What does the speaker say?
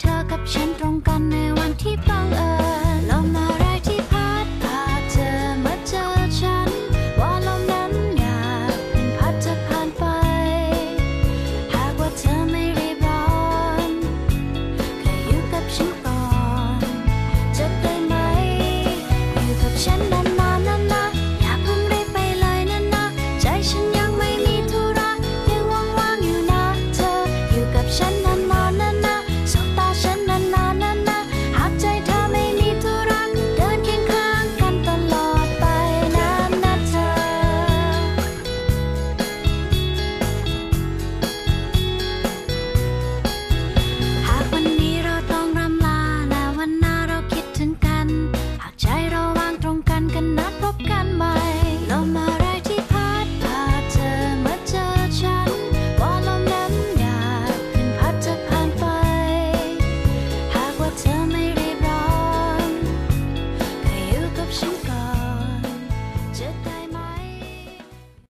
เธอกับฉันตรงกันในวัน